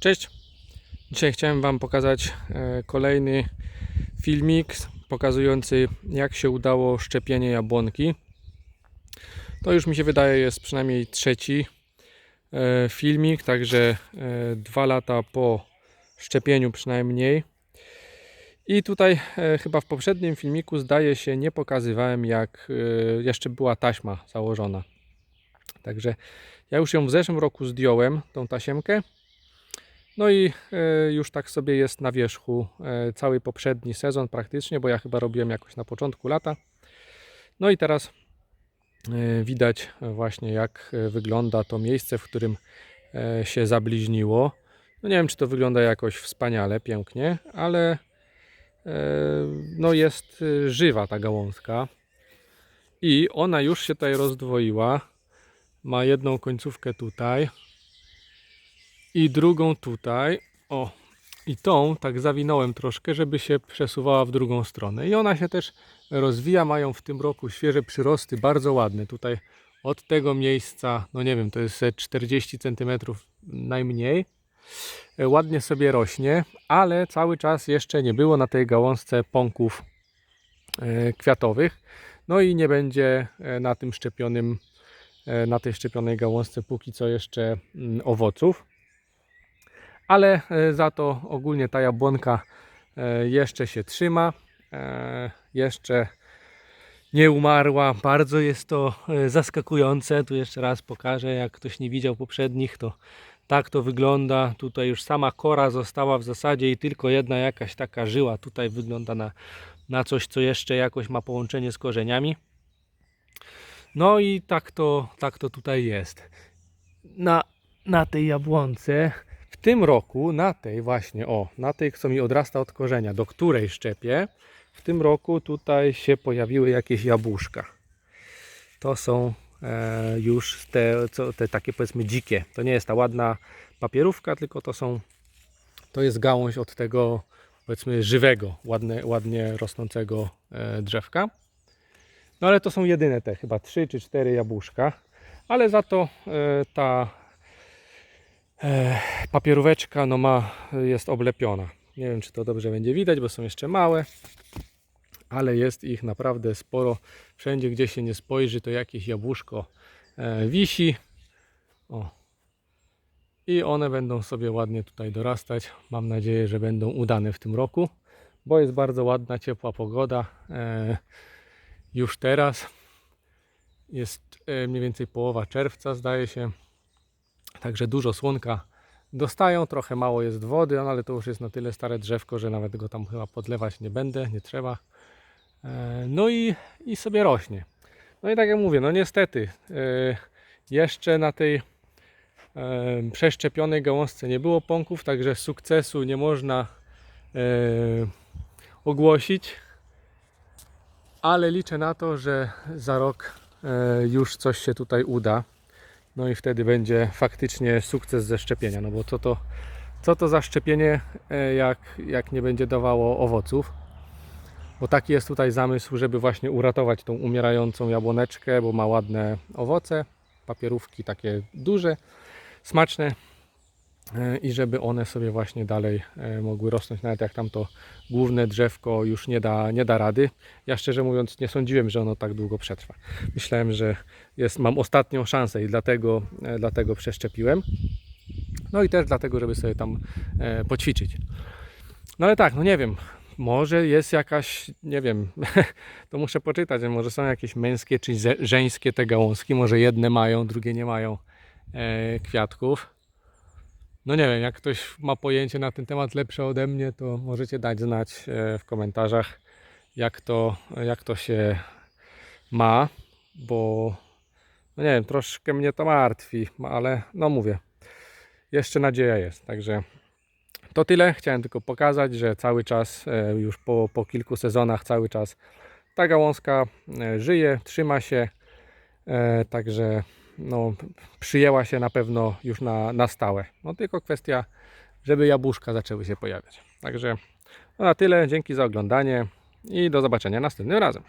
Cześć! Dzisiaj chciałem Wam pokazać e, kolejny filmik pokazujący jak się udało szczepienie jabłonki. To już mi się wydaje jest przynajmniej trzeci e, filmik, także e, dwa lata po szczepieniu przynajmniej. I tutaj chyba w poprzednim filmiku zdaje się nie pokazywałem jak jeszcze była taśma założona. Także ja już ją w zeszłym roku zdjąłem, tą tasiemkę. No i e, już tak sobie jest na wierzchu e, cały poprzedni sezon praktycznie, bo ja chyba robiłem jakoś na początku lata. No i teraz e, widać właśnie jak wygląda to miejsce, w którym się zabliźniło. No nie wiem, czy to wygląda jakoś wspaniale, pięknie, ale no jest żywa ta gałązka i ona już się tutaj rozdwoiła. Ma jedną końcówkę tutaj, i drugą tutaj. O, i tą tak zawinąłem troszkę, żeby się przesuwała w drugą stronę. I ona się też rozwija. Mają w tym roku świeże przyrosty, bardzo ładne. Tutaj od tego miejsca, no nie wiem, to jest ze 40 cm najmniej. E, Ładnie sobie rośnie, ale cały czas jeszcze nie było na tej gałązce pąków e, kwiatowych. No i nie będzie e, na tym szczepionym, na tej szczepionej gałązce póki co jeszcze mm, owoców ale e, za to ogólnie ta jabłonka e, jeszcze się trzyma, e, jeszcze nie umarła. Bardzo jest to zaskakujące. Tu jeszcze raz pokażę, jak ktoś nie widział poprzednich, to tak to wygląda. Tutaj już sama kora została w zasadzie i tylko jedna jakaś taka żyła. Tutaj wygląda na, na coś, co jeszcze jakoś ma połączenie z korzeniami. No i tak to, tak to tutaj jest. Na, na tej jabłonce tym roku na tej właśnie, o, na tej, co mi odrasta od korzenia, do której szczepię, w tym roku tutaj się pojawiły jakieś jabłuszka. To są e, już te, co, te takie powiedzmy dzikie. To nie jest ta ładna papierówka, tylko to są, to jest gałąź od tego powiedzmy żywego, ładne, ładnie rosnącego e, drzewka. No ale to są jedyne te chyba trzy czy cztery jabłuszka, ale za to e, ta papieróweczka no ma, jest oblepiona. Nie wiem, czy to dobrze będzie widać, bo są jeszcze małe, ale jest ich naprawdę sporo. Wszędzie, gdzie się nie spojrzy, to jakieś jabłuszko e, wisi. O. I one będą sobie ładnie tutaj dorastać. Mam nadzieję, że będą udane w tym roku, bo jest bardzo ładna, ciepła pogoda. E, już teraz jest e, mniej więcej połowa czerwca, zdaje się. Także dużo słonka dostają, trochę mało jest wody, no ale to już jest na tyle stare drzewko, że nawet go tam chyba podlewać nie będę, nie trzeba. E, No i, i sobie rośnie. No i tak jak mówię, no niestety e, jeszcze na tej e, przeszczepionej gałązce nie było pąków, także sukcesu nie można ogłosić. Ale liczę na to, że za rok już coś się tutaj uda. No i wtedy będzie faktycznie sukces ze szczepienia. No bo co to, co to za szczepienie, e, jak, jak nie będzie dawało owoców? Bo taki jest tutaj zamysł, żeby właśnie uratować tą umierającą jabłoneczkę, bo ma ładne owoce, papierówki takie duże, smaczne i żeby one sobie właśnie dalej e, mogły rosnąć, nawet jak tam to główne drzewko już nie da, nie da rady. Ja szczerze mówiąc nie sądziłem, że ono tak długo przetrwa. Myślałem, że jest, mam ostatnią szansę i dlatego, e, dlatego przeszczepiłem. No i też dlatego, żeby sobie tam e, poćwiczyć. No ale tak, no nie wiem, może jest jakaś, nie wiem, to muszę poczytać, może są jakieś męskie czy żeńskie te gałązki, może jedne mają, drugie nie mają e, kwiatków. No nie wiem, jak ktoś ma pojęcie na ten temat lepsze ode mnie, to możecie dać znać e, w komentarzach, jak to, jak to się ma, bo no nie wiem, troszkę mnie to martwi, ale no mówię, jeszcze nadzieja jest, także to tyle. Chciałem tylko pokazać, że cały czas, e, już po, po kilku sezonach, cały czas ta gałązka e, żyje, trzyma się, także no, przyjęła się na pewno już na, na stałe. No tylko kwestia, żeby jabłuszka zaczęły się pojawiać. Także no na tyle, dzięki za oglądanie i do zobaczenia następnym razem.